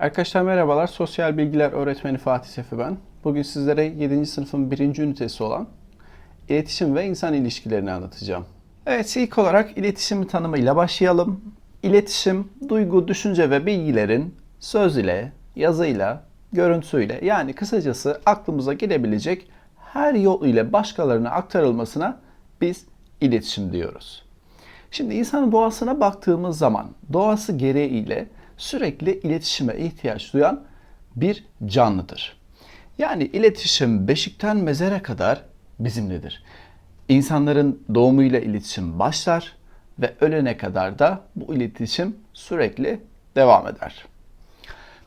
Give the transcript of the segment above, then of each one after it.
Arkadaşlar merhabalar. Sosyal Bilgiler Öğretmeni Fatih Sefi ben. Bugün sizlere 7. sınıfın 1. ünitesi olan iletişim ve insan ilişkilerini anlatacağım. Evet ilk olarak iletişim tanımıyla başlayalım. İletişim, duygu, düşünce ve bilgilerin söz ile, yazıyla, görüntüyle yani kısacası aklımıza gelebilecek her yol ile başkalarına aktarılmasına biz iletişim diyoruz. Şimdi insanın doğasına baktığımız zaman doğası gereğiyle sürekli iletişime ihtiyaç duyan bir canlıdır. Yani iletişim beşikten mezere kadar bizimledir. İnsanların doğumuyla iletişim başlar ve ölene kadar da bu iletişim sürekli devam eder.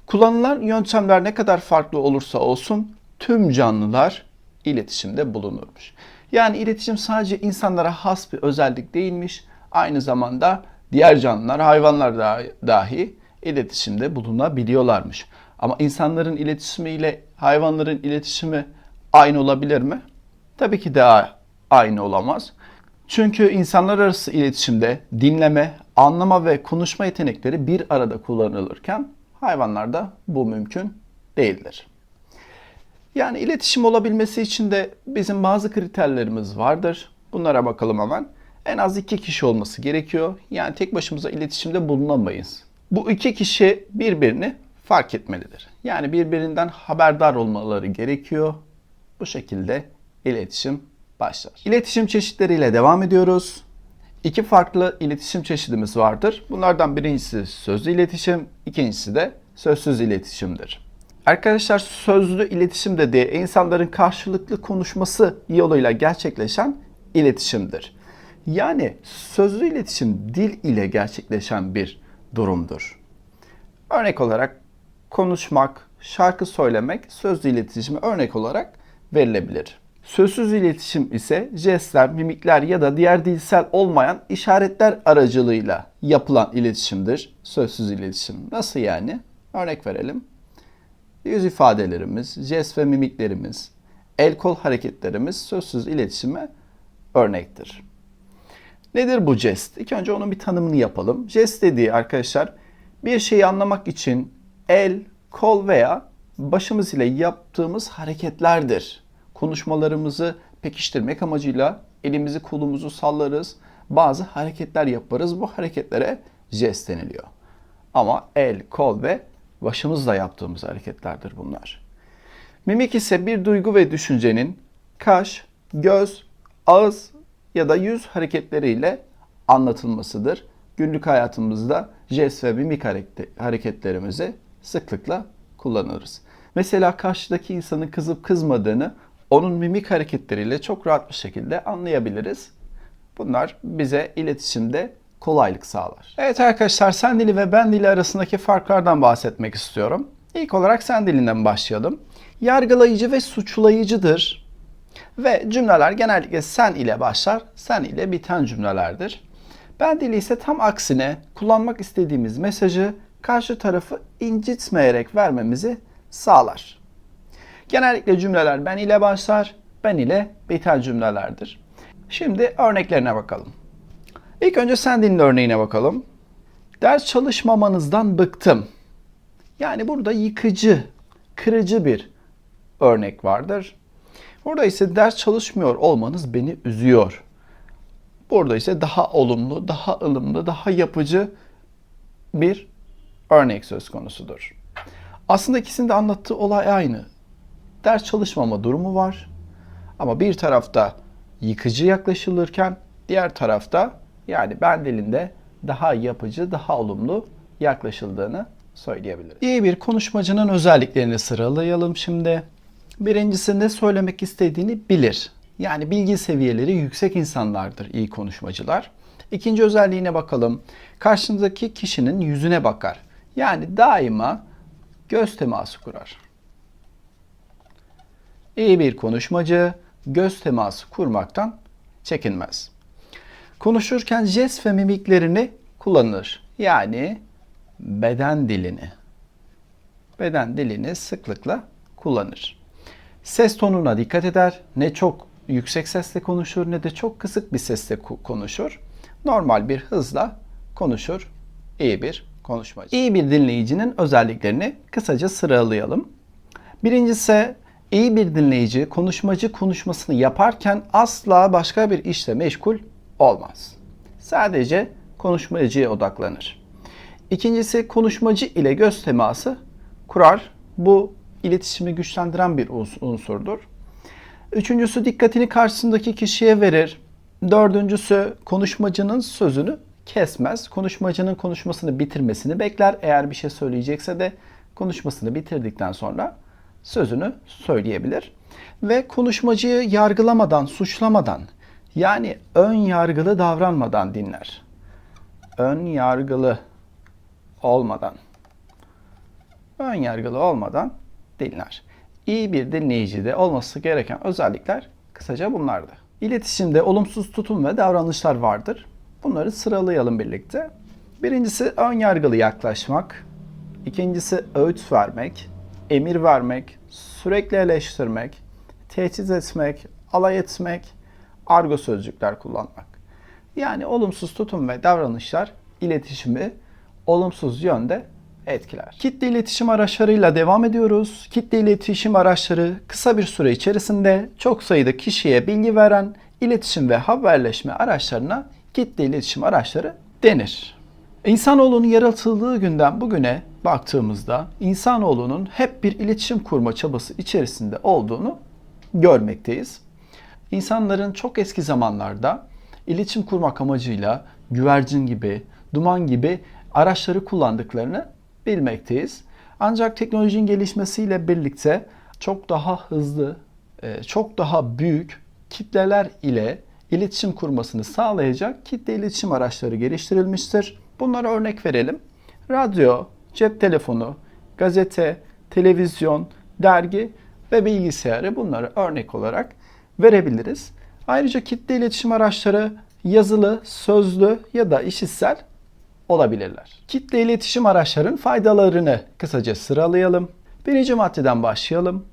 Kullanılan yöntemler ne kadar farklı olursa olsun tüm canlılar iletişimde bulunurmuş. Yani iletişim sadece insanlara has bir özellik değilmiş. Aynı zamanda diğer canlılar, hayvanlar dahi, iletişimde bulunabiliyorlarmış. Ama insanların iletişimiyle hayvanların iletişimi aynı olabilir mi? Tabii ki de aynı olamaz. Çünkü insanlar arası iletişimde dinleme, anlama ve konuşma yetenekleri bir arada kullanılırken hayvanlarda bu mümkün değildir. Yani iletişim olabilmesi için de bizim bazı kriterlerimiz vardır. Bunlara bakalım hemen. En az iki kişi olması gerekiyor. Yani tek başımıza iletişimde bulunamayız. Bu iki kişi birbirini fark etmelidir. Yani birbirinden haberdar olmaları gerekiyor. Bu şekilde iletişim başlar. İletişim çeşitleriyle devam ediyoruz. İki farklı iletişim çeşidimiz vardır. Bunlardan birincisi sözlü iletişim, ikincisi de sözsüz iletişimdir. Arkadaşlar sözlü iletişim dediği insanların karşılıklı konuşması yoluyla gerçekleşen iletişimdir. Yani sözlü iletişim dil ile gerçekleşen bir durumdur. Örnek olarak konuşmak, şarkı söylemek sözlü iletişime örnek olarak verilebilir. Sözsüz iletişim ise jestler, mimikler ya da diğer dilsel olmayan işaretler aracılığıyla yapılan iletişimdir. Sözsüz iletişim. Nasıl yani? Örnek verelim. Yüz ifadelerimiz, jest ve mimiklerimiz, el kol hareketlerimiz sözsüz iletişime örnektir. Nedir bu jest? İlk önce onun bir tanımını yapalım. Jest dediği arkadaşlar bir şeyi anlamak için el, kol veya başımız ile yaptığımız hareketlerdir. Konuşmalarımızı pekiştirmek amacıyla elimizi kolumuzu sallarız. Bazı hareketler yaparız. Bu hareketlere jest deniliyor. Ama el, kol ve başımızla yaptığımız hareketlerdir bunlar. Mimik ise bir duygu ve düşüncenin kaş, göz, ağız ya da yüz hareketleriyle anlatılmasıdır. Günlük hayatımızda jest ve mimik hareketlerimizi sıklıkla kullanırız. Mesela karşıdaki insanın kızıp kızmadığını onun mimik hareketleriyle çok rahat bir şekilde anlayabiliriz. Bunlar bize iletişimde kolaylık sağlar. Evet arkadaşlar sen dili ve ben dili arasındaki farklardan bahsetmek istiyorum. İlk olarak sen dilinden başlayalım. Yargılayıcı ve suçlayıcıdır. Ve cümleler genellikle sen ile başlar, sen ile biten cümlelerdir. Ben dili ise tam aksine kullanmak istediğimiz mesajı karşı tarafı incitmeyerek vermemizi sağlar. Genellikle cümleler ben ile başlar, ben ile biten cümlelerdir. Şimdi örneklerine bakalım. İlk önce sen dilin örneğine bakalım. Ders çalışmamanızdan bıktım. Yani burada yıkıcı, kırıcı bir örnek vardır. Burada ise ders çalışmıyor olmanız beni üzüyor. Burada ise daha olumlu, daha ılımlı, daha yapıcı bir örnek söz konusudur. Aslında ikisinin de anlattığı olay aynı. Ders çalışmama durumu var. Ama bir tarafta yıkıcı yaklaşılırken diğer tarafta yani ben dilinde daha yapıcı, daha olumlu yaklaşıldığını söyleyebiliriz. İyi bir konuşmacının özelliklerini sıralayalım şimdi. Birincisi ne söylemek istediğini bilir. Yani bilgi seviyeleri yüksek insanlardır iyi konuşmacılar. İkinci özelliğine bakalım. Karşındaki kişinin yüzüne bakar. Yani daima göz teması kurar. İyi bir konuşmacı göz teması kurmaktan çekinmez. Konuşurken jest ve mimiklerini kullanır. Yani beden dilini. Beden dilini sıklıkla kullanır. Ses tonuna dikkat eder. Ne çok yüksek sesle konuşur ne de çok kısık bir sesle konuşur. Normal bir hızla konuşur. İyi bir konuşmacı. İyi bir dinleyicinin özelliklerini kısaca sıralayalım. Birincisi iyi bir dinleyici konuşmacı konuşmasını yaparken asla başka bir işle meşgul olmaz. Sadece konuşmacıya odaklanır. İkincisi konuşmacı ile göz teması kurar. Bu iletişimi güçlendiren bir unsurdur. Üçüncüsü dikkatini karşısındaki kişiye verir. Dördüncüsü konuşmacının sözünü kesmez. Konuşmacının konuşmasını bitirmesini bekler. Eğer bir şey söyleyecekse de konuşmasını bitirdikten sonra sözünü söyleyebilir. Ve konuşmacıyı yargılamadan, suçlamadan yani ön yargılı davranmadan dinler. Ön yargılı olmadan ön yargılı olmadan dinler. İyi bir dinleyicide olması gereken özellikler kısaca bunlardı. İletişimde olumsuz tutum ve davranışlar vardır. Bunları sıralayalım birlikte. Birincisi ön yargılı yaklaşmak. İkincisi öğüt vermek, emir vermek, sürekli eleştirmek, tehdit etmek, alay etmek, argo sözcükler kullanmak. Yani olumsuz tutum ve davranışlar iletişimi olumsuz yönde etkiler. Kitle iletişim araçlarıyla devam ediyoruz. Kitle iletişim araçları kısa bir süre içerisinde çok sayıda kişiye bilgi veren iletişim ve haberleşme araçlarına kitle iletişim araçları denir. İnsanoğlunun yaratıldığı günden bugüne baktığımızda insanoğlunun hep bir iletişim kurma çabası içerisinde olduğunu görmekteyiz. İnsanların çok eski zamanlarda iletişim kurmak amacıyla güvercin gibi, duman gibi araçları kullandıklarını bilmekteyiz. Ancak teknolojinin gelişmesiyle birlikte çok daha hızlı, e, çok daha büyük kitleler ile iletişim kurmasını sağlayacak kitle iletişim araçları geliştirilmiştir. Bunlara örnek verelim. Radyo, cep telefonu, gazete, televizyon, dergi ve bilgisayarı bunları örnek olarak verebiliriz. Ayrıca kitle iletişim araçları yazılı, sözlü ya da işitsel olabilirler. Kitle iletişim araçlarının faydalarını kısaca sıralayalım. Birinci maddeden başlayalım.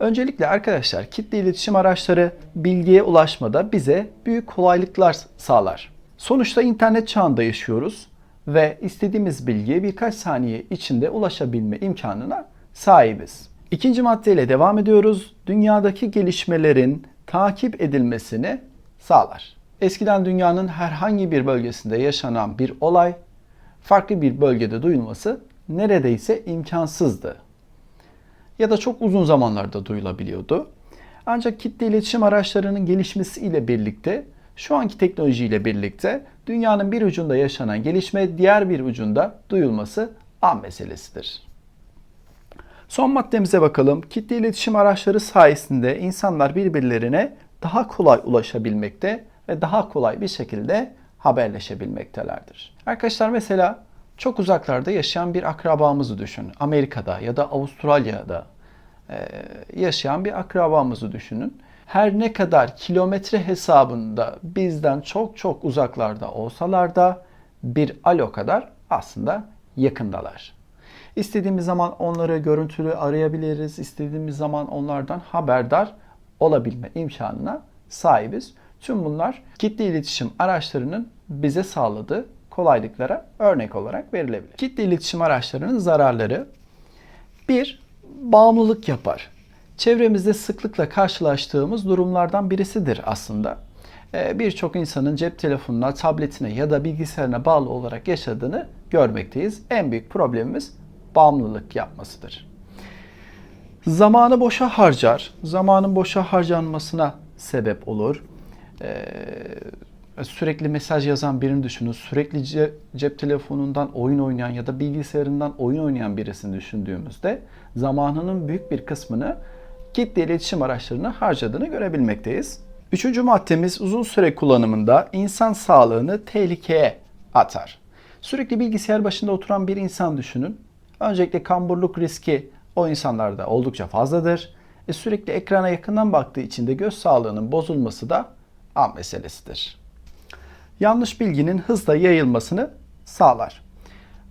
Öncelikle arkadaşlar kitle iletişim araçları bilgiye ulaşmada bize büyük kolaylıklar sağlar. Sonuçta internet çağında yaşıyoruz ve istediğimiz bilgiye birkaç saniye içinde ulaşabilme imkanına sahibiz. İkinci maddeyle devam ediyoruz. Dünyadaki gelişmelerin takip edilmesini sağlar. Eskiden dünyanın herhangi bir bölgesinde yaşanan bir olay farklı bir bölgede duyulması neredeyse imkansızdı. Ya da çok uzun zamanlarda duyulabiliyordu. Ancak kitle iletişim araçlarının gelişmesiyle birlikte şu anki teknolojiyle birlikte dünyanın bir ucunda yaşanan gelişme diğer bir ucunda duyulması an meselesidir. Son maddemize bakalım. Kitle iletişim araçları sayesinde insanlar birbirlerine daha kolay ulaşabilmekte ve daha kolay bir şekilde haberleşebilmektelerdir. Arkadaşlar mesela çok uzaklarda yaşayan bir akrabamızı düşünün. Amerika'da ya da Avustralya'da yaşayan bir akrabamızı düşünün. Her ne kadar kilometre hesabında bizden çok çok uzaklarda olsalar da bir alo kadar aslında yakındalar. İstediğimiz zaman onları görüntülü arayabiliriz. İstediğimiz zaman onlardan haberdar olabilme imkanına sahibiz. Tüm bunlar kitle iletişim araçlarının bize sağladığı kolaylıklara örnek olarak verilebilir. Kitle iletişim araçlarının zararları bir bağımlılık yapar. Çevremizde sıklıkla karşılaştığımız durumlardan birisidir aslında. Ee, birçok insanın cep telefonuna, tabletine ya da bilgisayarına bağlı olarak yaşadığını görmekteyiz. En büyük problemimiz bağımlılık yapmasıdır. Zamanı boşa harcar. Zamanın boşa harcanmasına sebep olur. Ee, sürekli mesaj yazan birini düşünün. Sürekli cep telefonundan oyun oynayan ya da bilgisayarından oyun oynayan birisini düşündüğümüzde zamanının büyük bir kısmını kitle iletişim araçlarına harcadığını görebilmekteyiz. Üçüncü maddemiz uzun süre kullanımında insan sağlığını tehlikeye atar. Sürekli bilgisayar başında oturan bir insan düşünün. Öncelikle kamburluk riski o insanlarda oldukça fazladır. E sürekli ekrana yakından baktığı için de göz sağlığının bozulması da an meselesidir. Yanlış bilginin hızla yayılmasını sağlar.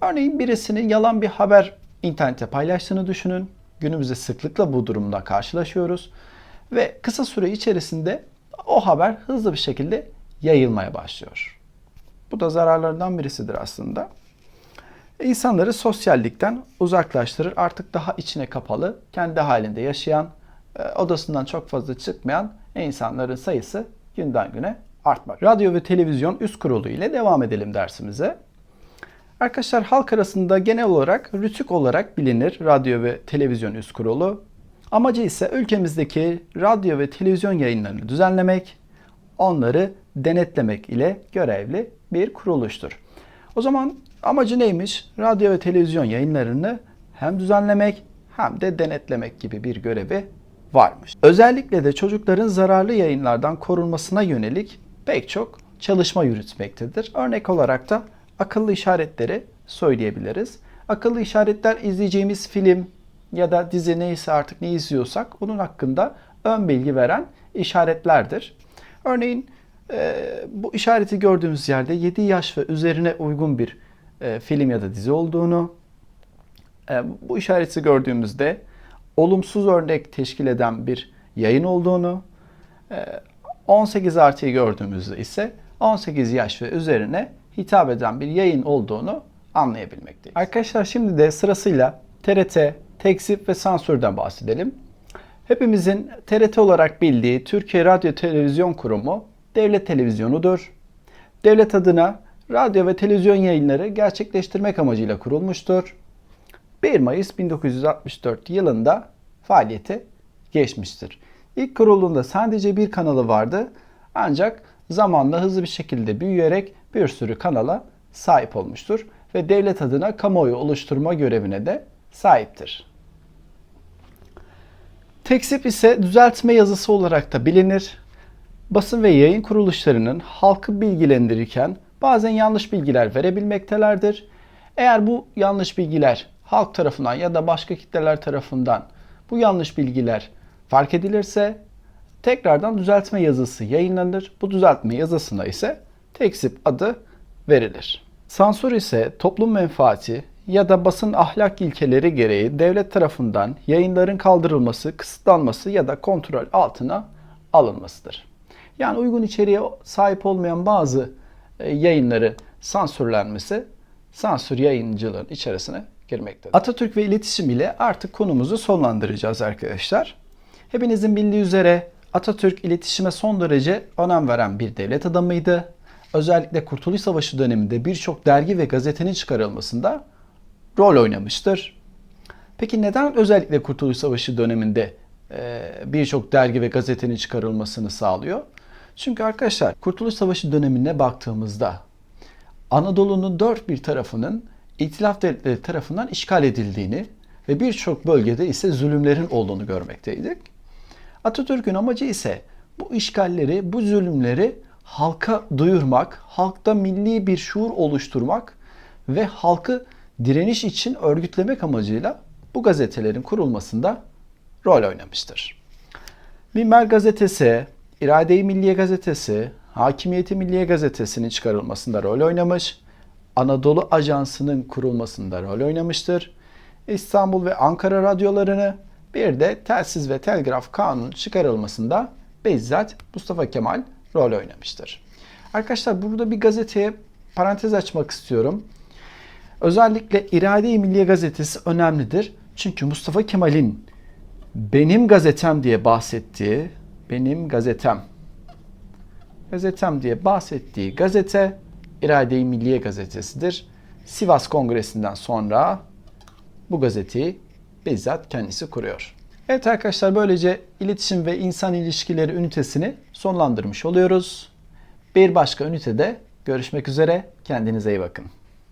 Örneğin birisinin yalan bir haber internette paylaştığını düşünün. Günümüzde sıklıkla bu durumda karşılaşıyoruz. Ve kısa süre içerisinde o haber hızlı bir şekilde yayılmaya başlıyor. Bu da zararlarından birisidir aslında. İnsanları sosyallikten uzaklaştırır. Artık daha içine kapalı, kendi halinde yaşayan, e, odasından çok fazla çıkmayan insanların sayısı günden güne artmak. Radyo ve televizyon üst kurulu ile devam edelim dersimize. Arkadaşlar halk arasında genel olarak rütük olarak bilinir radyo ve televizyon üst kurulu. Amacı ise ülkemizdeki radyo ve televizyon yayınlarını düzenlemek, onları denetlemek ile görevli bir kuruluştur. O zaman amacı neymiş? Radyo ve televizyon yayınlarını hem düzenlemek hem de denetlemek gibi bir görevi varmış. Özellikle de çocukların zararlı yayınlardan korunmasına yönelik pek çok çalışma yürütmektedir. Örnek olarak da akıllı işaretleri söyleyebiliriz. Akıllı işaretler izleyeceğimiz film ya da dizi neyse artık ne izliyorsak onun hakkında ön bilgi veren işaretlerdir. Örneğin e, bu işareti gördüğümüz yerde 7 yaş ve üzerine uygun bir e, film ya da dizi olduğunu, e, bu işareti gördüğümüzde olumsuz örnek teşkil eden bir yayın olduğunu, e, 18 artıyı gördüğümüzde ise 18 yaş ve üzerine hitap eden bir yayın olduğunu anlayabilmekteyiz. Arkadaşlar şimdi de sırasıyla TRT, tekzip ve sansürden bahsedelim. Hepimizin TRT olarak bildiği Türkiye Radyo Televizyon Kurumu devlet televizyonudur. Devlet adına radyo ve televizyon yayınları gerçekleştirmek amacıyla kurulmuştur. 1 Mayıs 1964 yılında faaliyete geçmiştir. İlk kurulduğunda sadece bir kanalı vardı ancak zamanla hızlı bir şekilde büyüyerek bir sürü kanala sahip olmuştur ve devlet adına kamuoyu oluşturma görevine de sahiptir. Teksip ise düzeltme yazısı olarak da bilinir. Basın ve yayın kuruluşlarının halkı bilgilendirirken bazen yanlış bilgiler verebilmektelerdir. Eğer bu yanlış bilgiler halk tarafından ya da başka kitleler tarafından bu yanlış bilgiler fark edilirse tekrardan düzeltme yazısı yayınlanır. Bu düzeltme yazısına ise teksip adı verilir. Sansür ise toplum menfaati ya da basın ahlak ilkeleri gereği devlet tarafından yayınların kaldırılması, kısıtlanması ya da kontrol altına alınmasıdır. Yani uygun içeriğe sahip olmayan bazı e, yayınları sansürlenmesi sansür yayıncılığın içerisine girmektedir. Atatürk ve iletişim ile artık konumuzu sonlandıracağız arkadaşlar. Hepinizin bildiği üzere Atatürk iletişime son derece önem veren bir devlet adamıydı. Özellikle Kurtuluş Savaşı döneminde birçok dergi ve gazetenin çıkarılmasında rol oynamıştır. Peki neden özellikle Kurtuluş Savaşı döneminde e, birçok dergi ve gazetenin çıkarılmasını sağlıyor? Çünkü arkadaşlar Kurtuluş Savaşı dönemine baktığımızda Anadolu'nun dört bir tarafının İtilaf devletleri tarafından işgal edildiğini ve birçok bölgede ise zulümlerin olduğunu görmekteydik. Atatürk'ün amacı ise bu işgalleri, bu zulümleri halka duyurmak, halkta milli bir şuur oluşturmak ve halkı direniş için örgütlemek amacıyla bu gazetelerin kurulmasında rol oynamıştır. Minber Gazetesi, İrade-i Milliye Gazetesi, Hakimiyeti Milliye Gazetesi'nin çıkarılmasında rol oynamış, Anadolu Ajansı'nın kurulmasında rol oynamıştır. İstanbul ve Ankara radyolarını bir de telsiz ve telgraf kanunun çıkarılmasında bizzat Mustafa Kemal rol oynamıştır. Arkadaşlar burada bir gazeteye parantez açmak istiyorum. Özellikle İrade-i Milliye Gazetesi önemlidir. Çünkü Mustafa Kemal'in benim gazetem diye bahsettiği, benim gazetem, gazetem diye bahsettiği gazete İrade-i Milliye Gazetesi'dir. Sivas Kongresi'nden sonra bu gazeteyi bizzat kendisi kuruyor. Evet arkadaşlar böylece iletişim ve insan ilişkileri ünitesini sonlandırmış oluyoruz. Bir başka ünitede görüşmek üzere. Kendinize iyi bakın.